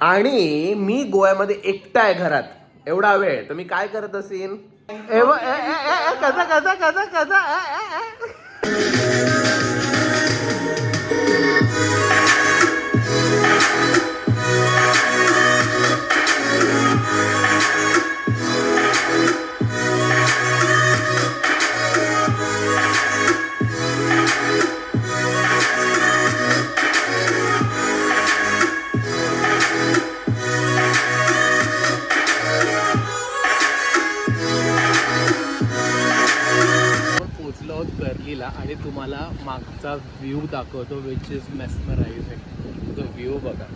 आणि मी गोव्यामध्ये एकटा आहे घरात. एवढा वेळ. तर मी काय करत असेन? ए व- ए- ए- कसा कसा कसा कसा गर्लीला आणि तुम्हाला मागचा व्ह्यू दाखवतो विच इज मेस्मरायझिंग तो व्ह्यू बघा.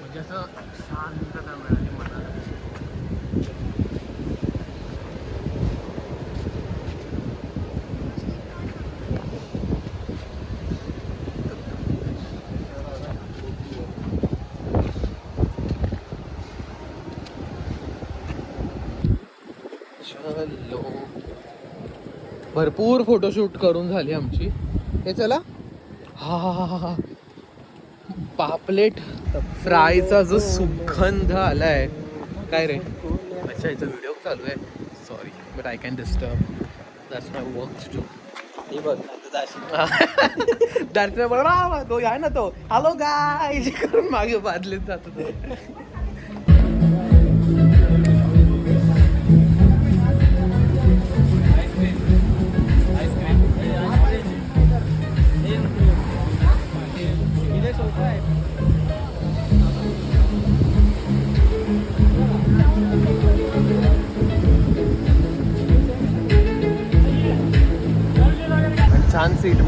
म्हणजे असं शांतता मिळाली मनाला. चलो. भरपूर फोटोशूट करून झाली आमची. हे चला. हा हा हा हा पापलेट फ्रायचा जो सुगंध आलाय. काय रे? अच्छा इथं व्हिडिओ चालू आहे. Sorry but I can disturb that's my work too बरोबर तो आहे ना तो. हॅलो गाय करून मागे बादलीत जातो तो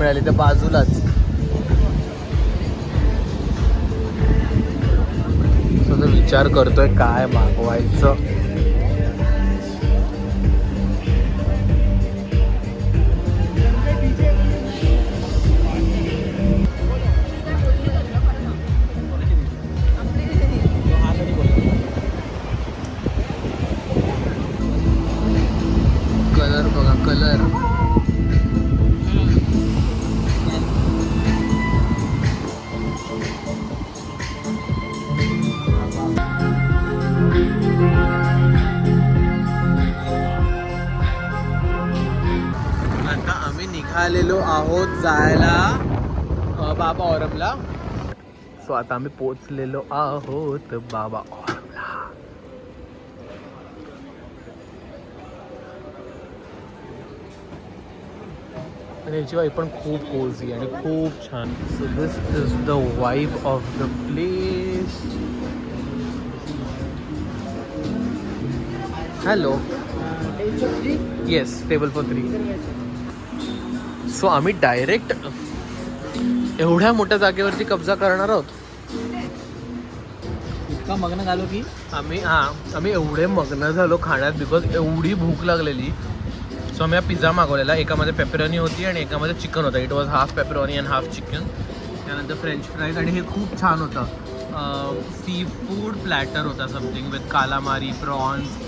मिळाली त्या बाजूलाच. विचार करतोय काय मागवायचं? आहोत जायला. बाबा औरमला सो आता आम्ही पोचलेलो आहोत बाबा औरमला आणि याची वाईफ पण खूप कोझी आणि खूप छान. So this is the wife of the place hello yes table for three so आम्ही डायरेक्ट एवढ्या मोठ्या जागेवरती कब्जा करणार आहोत. इतका मग्न झालो की? आम्ही हां आम्ही एवढे मग्न झालो खाण्यात बिकॉज एवढी भूक लागलेली. सो आम्ही हा पिझ्झा मागवलेला. एकामध्ये पेपरॉनी होती आणि एकामध्ये चिकन होता. It was half pepperoni and half chicken त्यानंतर फ्रेंच फ्राईज आणि हे खूप छान होतं. सी फूड प्लॅटर होता समथिंग विथ कालामारी प्रॉन्स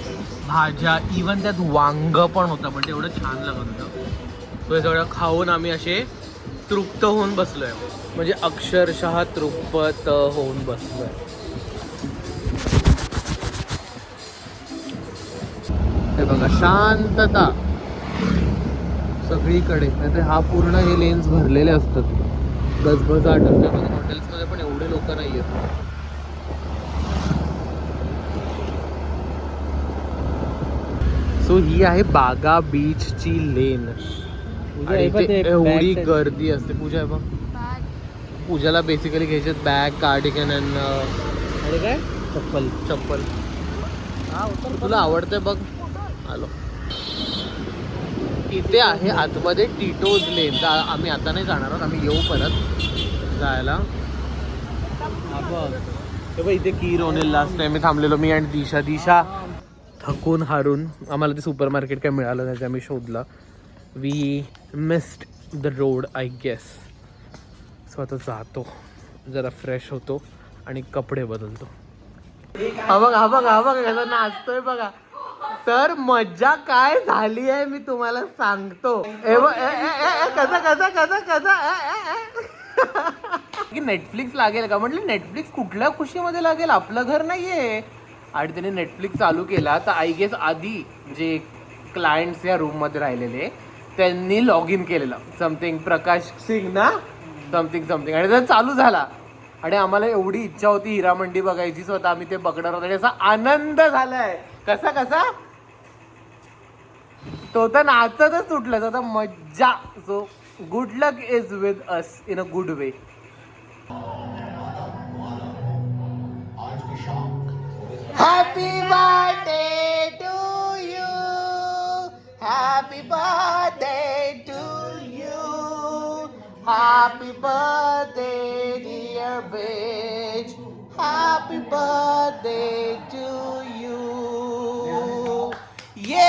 भाज्या इवन त्यात वांग पण होतं पण ते एवढं छान लागत होतं. तो सगळं खाऊन आम्ही असे तृप्त होऊन बसलो आहे म्हणजे अक्षरशः तृप्त होऊन बसलोय. हे बघा शांतता. सगळीकडे. नाही हा पूर्ण हे लेन्स भरलेले असतात. गजबजाट असतात. हॉटेल्समध्ये पण एवढे लोक नाही आहेत सो ही आहे बागा बीचची लेन आणि ते एवढी. गर्दी असते पूजा आहे बघ पूजाला बेसिकली घ्यायचे बॅग कार्डिगन अँड आणि काय? चप्पल. चप्पल। हा तुला आवडते बघ. आलो. इथे आहे आतमध्ये टिटोज लेन तर आम्ही आता नाही जाणार आहोत आम्ही येऊ परत जायला. इथे कीर ओनेल लास्ट टाइम मी थांबलेलो मी आणि दिशा दिशा थकून हारून आम्हाला ते सुपर मार्केट काय मिळालं नाही ते आम्ही शोधलं. We missed the road I guess so आता जातो. जरा फ्रेश होतो आणि कपडे बदलतो. हा बघा हा बघ हा बघ नाचतोय बघा. तर मज्जा काय झाली आहे मी तुम्हाला सांगतो. ए कसा कसा कसा कसा की नेटफ्लिक्स लागेल का? म्हटलं नेटफ्लिक्स कुठल्या खुशीमध्ये लागेल? आपलं घर नाहीये. आणि त्याने नेटफ्लिक्स चालू केला. तर आय गेस आधी जे क्लायंट्स या रूममध्ये राहिलेले त्यांनी लॉग इन केलेलं. समथिंग प्रकाश सिंग ना? समथिंग समथिंग आणि तर चालू झाला. आणि आम्हाला एवढी इच्छा होती हिरामंडी बघायची स्वतः. आम्ही ते बघणार होतो आणि असा आनंद झालाय. कसा कसा? तो तर नाचतच सुटला तो तर मज्जा. So good luck is with us in a good way happy birthday to you happy birthday happy birthday, dear बेच हॅपी birthday टू यू ये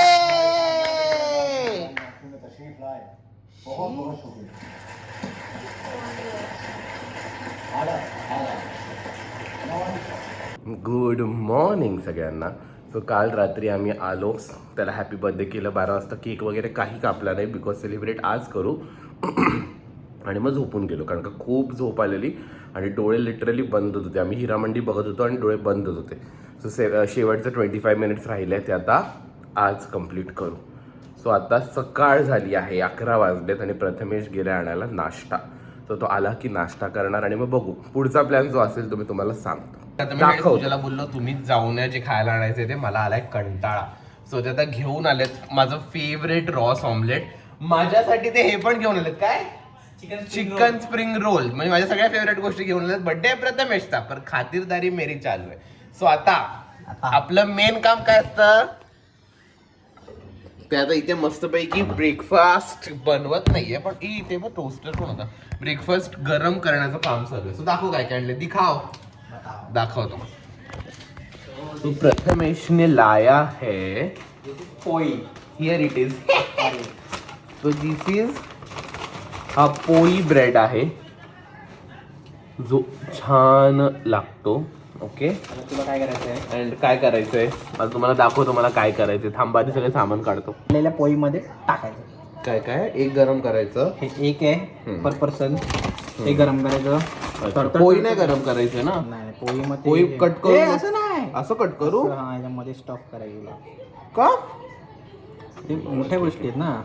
गुड मॉर्निंग सगळ्यांना. सो काल रात्री आम्ही आलो. त्याला हॅपी बर्थडे केलं बारा वाजता. केक वगैरे काही कापला नाही बिकॉज सेलिब्रेट आज करू. आणि मग झोपून गेलो. कारण का खूप झोप आलेली आणि डोळे लिटरली बंद होत. होते आम्ही हिरामंडी बघत होतो आणि डोळे बंद होत. सो से शेवटचं ट्वेंटी फाय मिनिट्स राहिले ते आता आज कंप्लीट करू. सो आता सकाळ झाली आहे अकरा वाजलेत आणि प्रथमेश गेले आणायला नाश्ता. तर तो आला की नाश्ता करणार आणि मग बघू. पुढचा प्लॅन जो असेल तो मी तुम्हाला सांगतो. दाखव बोललो तुम्ही जाऊन या जे खायला आणायचे ते मला आलाय कंटाळा. सो ते आता घेऊन आलेत. माझं फेवरेट रॉस ऑमलेट माझ्यासाठी ते हे पण घेऊन आलेत. काय? चिकन स्प्रिंग रोल म्हणजे माझ्या सगळ्या फेवरेट गोष्टी घेऊन बर्थडे प्रथमेशचा पण खातिरदारी मेरी चालू आहे. सो आता आपलं मेन काम काय असतं? ते आता इथे मस्तपैकी ब्रेकफास्ट बनवत नाहीये पण इथे मग टोस्टर पण होता. ब्रेकफास्ट गरम करण्याचं काम चालू आहे. सो दाखव काय काय आणले दिखाव. दाखवतो तो. प्रथमेशने लाया है. पोळी हियर इट इज तो दिस इज हा पोळी ब्रेड आहे. जो छान लागतो. ओके? तुला काय करायचं आहे अँड काय करायचंय? आता तुम्हाला दाखवतो मला काय करायचंय. थांबा आधी सगळे सामान काढतो. आपल्याला पोळीमध्ये टाकायचं. काय काय? एक गरम करायचं. हे एक आहे. पर पर्सन हे गरम करायचं. तडतड- पोळी नाही गरम करायचं ना? नाही नाही, पोळीमध्ये पोळी हे- करून- ए, असं नाही. असं कट करू? हा याच्यामध्ये स्टफ करायला का? ते मोठ्या गोष्टी आहेत ना.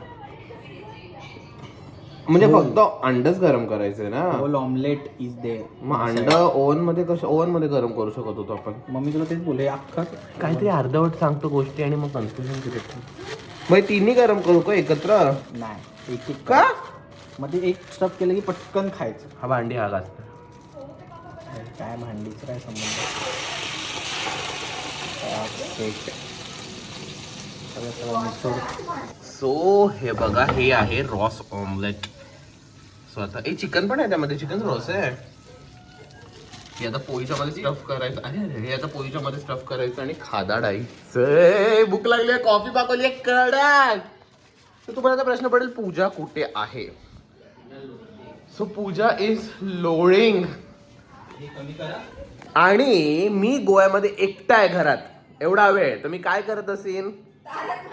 म्हणजे फक्त अंडच गरम करायचंय ना? होल ऑमलेट इज देअर मग अंड ओव्हनमध्ये कसं ओव्हनमध्ये गरम करू शकत होतो आपण? मम्मी तुला तेच बोलले अख्खा काहीतरी अर्धवट सांगतो गोष्टी आणि मग कन्फ्युजन क्रिएट मग तिन्ही गरम करू का एकत्र? नाही एक एक का? मग ते एक स्टफ केलं की पटकन खायचं. हा भांडी हा घास. अरे, काय भांडीचं काय संबंध? सो हे बघा हे आहे रॉस ऑमलेट सो आता. हे चिकन पण आहे त्यामध्ये. चिकन रॉस आहे. हे आता पोळीच्या मध्ये स्टफ करायचं. अरे अरे हे आता पोळीच्या मध्ये स्टफ करायचं आणि खादा डाई भूक लागली आहे. कॉफी पाकवली आहे. कडक. तर तुम्हाला आता प्रश्न पडेल पूजा कुठे आहे? सो पूजा इज लोळिंग आणि मी गोव्यामध्ये एकटा आहे घरात. एवढा वेळ. तर मी काय करत असेन?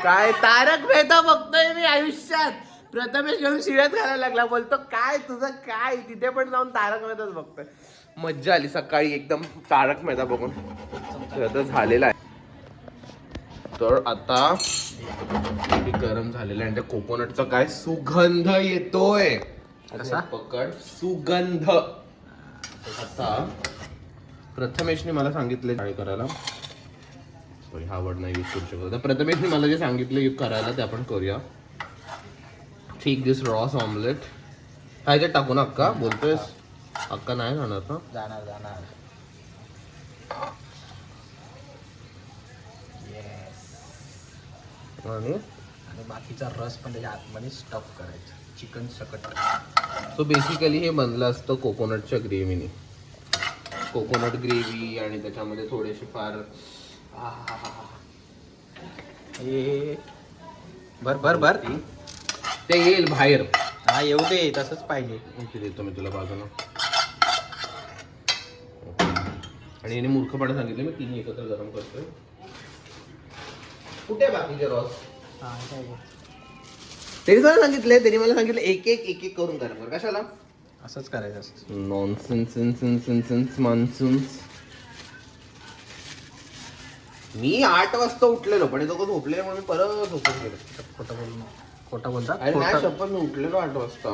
काय तारक मेहता बघतोय मी आयुष्यात. प्रथमेश घेऊन शिव्यात घालायला लागला. बोलतो काय तुझं काय? तिथे पण जाऊन तारक मेहताच बघतोय. मज्जा आली सकाळी एकदम तारक मेहता बघून. तर झालेला आहे. तर आता गरम झालेलं आहे आणि त्या कोकोनटचा काय सुगंध येतोय. कसा? पकड सुगंध. आता प्रथमेशने मला सांगितले काय करायला? सॉरी हा वर्ड नाही यूज करू शकत प्रथमेशने मला जे सांगितलं करायला ते आपण करूया. ठीक दिस रॉस ऑमलेट हा याच्यात टाकू ना अक्का बोलतोयस अक्का नाही खाणार ना जाणार जाणार आणि आणि बाकीचा रस पण त्याच्या आतमध्ये स्टफ करायचा चिकन सकट सो बेसिकली हे बनलं असतं कोकोनटच्या ग्रेव्हीने कोकोनट ग्रेव्ही आणि त्याच्यामध्ये थोडेसे फार आहाहाहा. हे भर भर भर ते येईल बाहेर. हा येऊ दे तसंच पाहिजे. इथे देतो मी तुला बाजूला. आणि याने मूर्खपणा सांगितलं मी तिन्ही एकत्र गरम करतोय. कुठे बाकीचे रॉस? हा काय त्यांनी मला सांगितलंय त्यांनी मला सांगितलं एक एक एक एक करून गरम कर. कशाला? असंच करायचं असतं. नॉनसेन्स मान्सून्स मी आठ वाजता उठलेलो पण हे दोघं झोपले म्हणून मी परत झोपून गेलो. खोटं बोलून खोटं बोलता? अरे नाही खोटं शपथ मी उठलेलो आठ वाजता.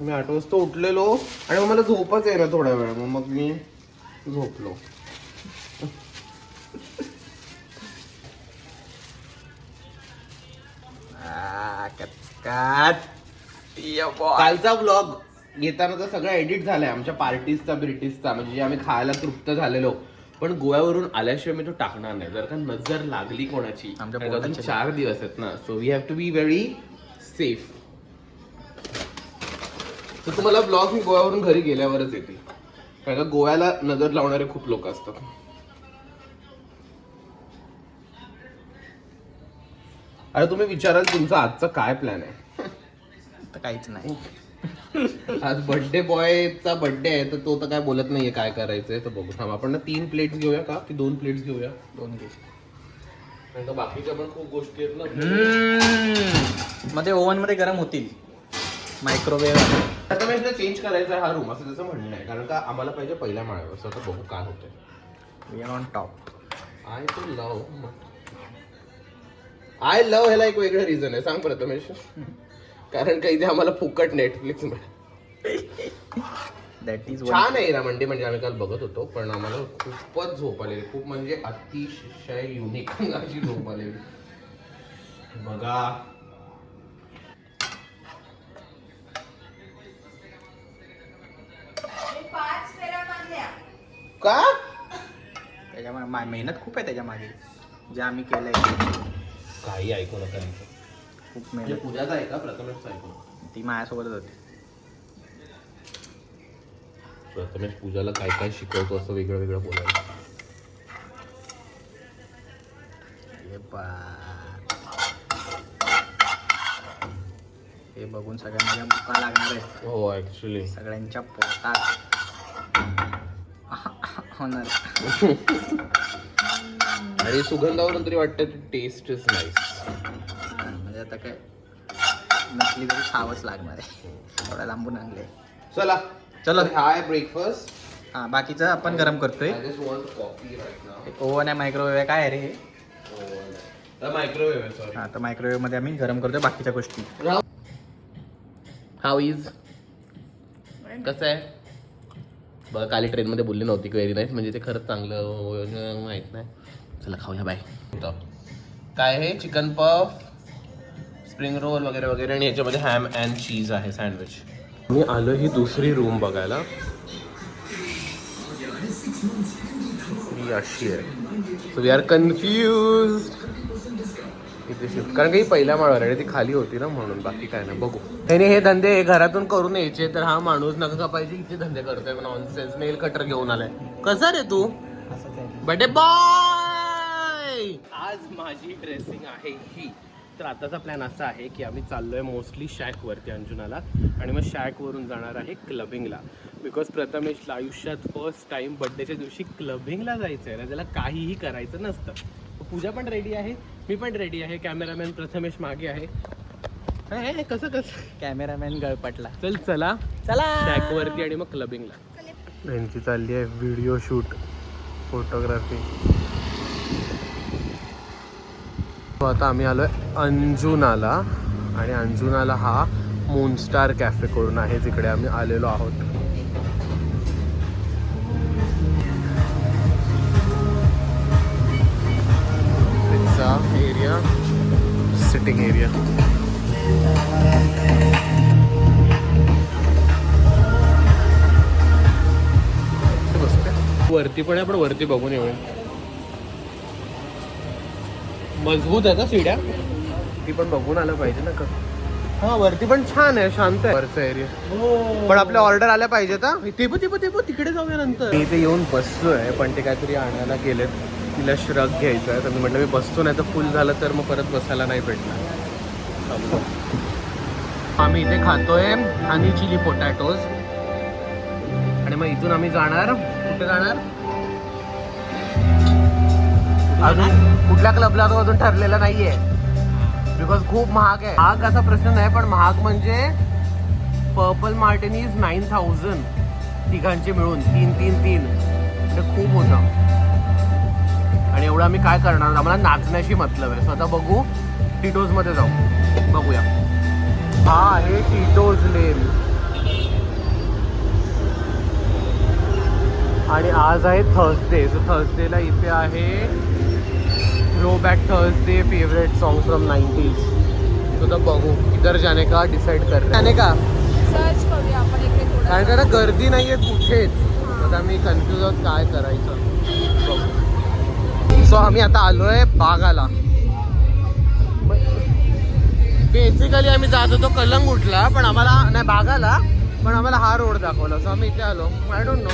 मी आठ वाजता उठलेलो आणि मग मला झोपच आहे ना थोड्या वेळ. मग मग मी झोपलो. आ, कचकाट. या boy. कालचा ब्लॉग घेताना तर सगळं एडिट झालाय. आमच्या पार्टीजचा ब्रिटिशचा म्हणजे जे आम्ही खायला तृप्त झालेलो. पण गोव्यावरून आल्याशिवाय मी तो टाकणार नाही. जर का नजर लागली कोणाची आमच्या कारण का अजून पोटाची. चार दिवस आहेत ना so we have to be very safe तर तुम्हाला ब्लॉग मी गोव्यावरून घरी गेल्यावरच येतील. कारण का गोव्याला नजर लावणारे खूप लोक असतात. अरे तुम्ही विचाराल तुमचा आजचा काय प्लॅन आहे? तर काहीच नाही. आज बर्थडे बॉयचा बर्थडे आहे तर तो तर काय बोलत नाहीये काय करायचंय तर बघू. थांब आपण ना तीन प्लेट्स घेऊया का? की दोन प्लेट्स घेऊया? दोन का बाकीच्या पण खूप गोष्टी आहेत ना. मध्ये ओव्हनमध्ये गरम होतील. मायक्रोवेव्ह आता मी चेंज करायचा हा रूम असं त्याचं म्हणणं आहे. कारण का आम्हाला पाहिजे पहिल्या माळ्यावर असं आता बघू काय होतंय. We are on top I too love I love ह्याला एक वेगळं रिझन आहे. सांग प्रथमेश. कारण का इथे आम्हाला फुकट नेटफ्लिक्स मिळेल. दॅट इज छान आहे मंडी म्हणजे आम्ही काल बघत होतो पण आम्हाला खूपच झोप आलेली खूप म्हणजे अतिशय युनिक अशी झोप आलेली. बघा. का? त्याच्यामुळे मा- मेहनत खूप आहे त्याच्यामागे जे आम्ही केलंय. काही ऐकू नका. खूप म्हणजे मेहनत. पूजाचा आहे का? प्रथमेशचा नका. ती माझ्यासोबतच होती. प्रथमेश पूजाला काय काय शिकवतो असं वेगळं वेगळं बोलायला? हे हे बघून सगळ्यांना भुका लागणार आहे हो ऍक्च्युली सगळ्यांच्या पोटात. होणार. आणि सुगंधावरून तरी वाटतं टेस्ट इज नाईस म्हणजे आता काय? नसली तरी खावंच लागणार आहे. थोडा लांबून आणले. चला. चला. हा आहे ब्रेकफास्ट हा बाकीचं आपण गरम करतोय. एक ओव्हन आहे मायक्रोवेव्ह आहे काय आहे रे हे? मायक्रोवेव्ह हा तर मायक्रोवेव्हमध्ये आम्ही गरम करतोय बाकीच्या गोष्टी. हाऊ इज कसं आहे? बघा काली ट्रेनमध्ये बोलली नव्हती की व्हेरी नाईस म्हणजे ते खरंच चांगलं माहीत नाही. चला खाऊया बाय काय आहे? चिकन पफ स्प्रिंग रोल वगैरे वगैरे आणि याच्यामध्ये हॅम अँड चीज आहे सँडविच मी आलो ही दुसरी रूम बघायला. ही अशी आहे. सो वी आर कन्फ्यूज इथे शिफ्ट कारण काही पहिल्या माळावर आहे ती खाली होती ना म्हणून बाकी काय नाही. बघू. त्याने हे धंदे घरातून करून यायचे तर हा माणूस नका का पाहिजे इथे धंदे करतोय. नॉनसेन्स नेल कटर घेऊन आलाय. कसा रे तू? बडे बॉय आज माझी ड्रेसिंग आहे ही. तर आताचा प्लॅन असा आहे की आम्ही चाललोय मोस्टली शॅकवरती अंजुनाला आणि मग शॅकवरून जाणार आहे क्लबिंगला बिकॉज प्रथमेशला आयुष्यात फर्स्ट टाइम बड्डेच्या दिवशी क्लबिंगला जायचं आहे ना त्याला काहीही करायचं नसतं. पूजा पण रेडी आहे मी पण रेडी आहे कॅमेरामॅन प्रथमेश मागे आहे. हे, हे, कसं कसं? कॅमेरामॅन गळपटला. चल चला. चला! शॅकवरती आणि मग क्लबिंगला त्यांची चालली आहे व्हिडिओ शूट फोटोग्राफी आता आम्ही आलो आहे अंजुनाला. आणि अंजुनाला हा मूनस्टार कॅफे करून आहे जिकडे आम्ही आलेलो आहोत. पिझ्झा एरिया सिटिंग एरिया वरती पण आहे पण वरती बघून येऊया. मजबूत आहे का सीड्या. ती पण बघून आलं पाहिजे ना का? हा वरती पण छान आहे शांत आहे. वरचा एरिया पण आपल्या ऑर्डर आल्या पाहिजेत हा. ते पण ते पण ते पण तिकडे जाऊया नंतर. मी इथे येऊन बसलोय पण ते काहीतरी आणायला गेलेत. तिला श्रग घ्यायचा आहे तर मी म्हटलं मी बसतो नाही तर फुल झालं तर मग परत बसायला नाही भेटणार. आम्ही इथे खातोय हनी चिली पोटॅटोज आणि मग इथून आम्ही जाणार. कुठे जाणार? अजून कुठल्या क्लबला तो अजून ठरलेला नाहीये. बिकॉज खूप महाग आहे. महाग असा प्रश्न नाही पण महाग म्हणजे purple martini is nine thousand तिघांचे मिळून तीन तीन तीन. ते खूप होतं आणि एवढं आम्ही काय करणार? आम्हाला नाचण्याशी मतलब आहे. स्वतः बघू टिटोजमध्ये जाऊ. बघूया. हा आहे टिटोज लेन आणि आज आहे थर्सडे सो थर्सडेला इथे आहे throwback Thursday favourite song from nineties तो तर बघू. इधर जाने का डिसाईड कर जाने का कारण का ना गर्दी नाही आहे कुठेच. आता मी कन्फ्यूज आहोत काय करायचं. सो आम्ही आता आलोय बागाला. बेसिकली आम्ही जात होतो कलंगुटला पण आम्हाला नाही बागाला पण आम्हाला हा रोड दाखवला. सो आम्ही इथे आलो. आय डोंट नो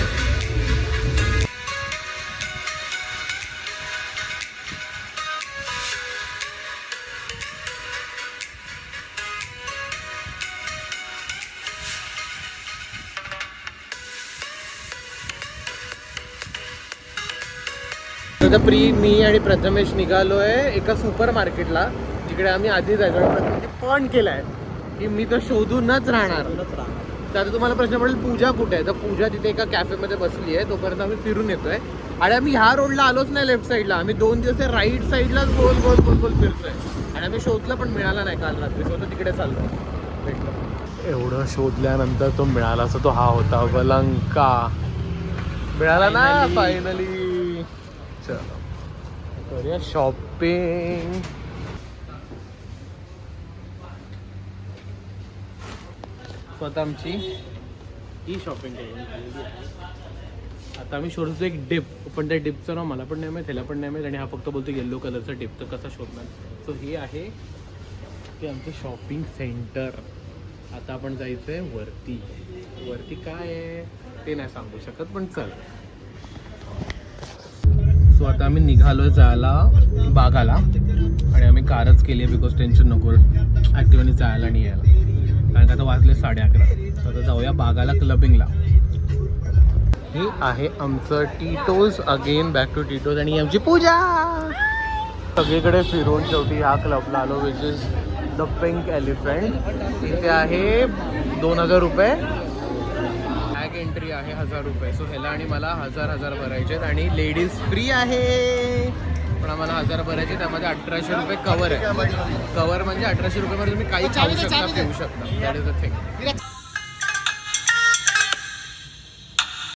आता प्री मी आणि प्रथमेश निघालोय एका सुपर मार्केटला जिकडे आम्ही आधी जायचो आणि प्रथमेशने पण केलाय की मी तर शोधूनच राहणार. तर आता तुम्हाला प्रश्न पडेल पूजा कुठे आहे? तर पूजा तिथे एका कॅफेमध्ये बसली आहे तोपर्यंत आम्ही फिरून येतोय. आणि आम्ही ह्या रोडला आलोच नाही लेफ्ट साईडला आम्ही दोन दिवस राईट साईडलाच गोल गोल गोल गोल फिरतोय. आणि आम्ही शोधलं पण मिळाला नाही काल रात्री स्वतः तिकडे चाललो. एवढं शोधल्यानंतर तो मिळाला असं तो हा होता वलंका. मिळाला ना फायनली चलो. करूया शॉपिंग स्वतः आमची ही शॉपिंग आता आम्ही शोधतो एक डिप पण त्या डिपचं नाव मला पण नाही माहीत त्याला पण नाही माहीत आणि हा फक्त बोलतो येल्लो कलरचा डिप तर कसा शोधणार? सो हे आहे ते आमचं शॉपिंग सेंटर आता आपण जायचं आहे वरती. वरती काय आहे? ते नाही सांगू शकत पण चल. सो आता आम्ही निघालो जायला बागाला. आणि आम्ही कारच केली आहे बिकॉज टेन्शन नको ॲक्टिव्हनी जायला आणि यायला. कारण का आता वाजले साडे अकरा. तर आता जाऊया बागाला क्लबिंगला हे आहे आमचं Titos again back to Titos आणि आमची पूजा! सगळीकडे फिरून शेवटी ह्या क्लबला आलो which is the Pink Elephant इथे आहे दोन हजार रुपये. एंट्री आहे हजार रुपये. सो ह्याला आणि मला हजार हजार भरायचे आहेत. आणि लेडीज फ्री आहे. पण आम्हाला हजार भरायचे त्यामध्ये अठराशे रुपये कवर आहे. कवर म्हणजे अठराशे रुपयामध्ये तुम्ही काही खाऊ शकता पिऊ शकता. That is the thing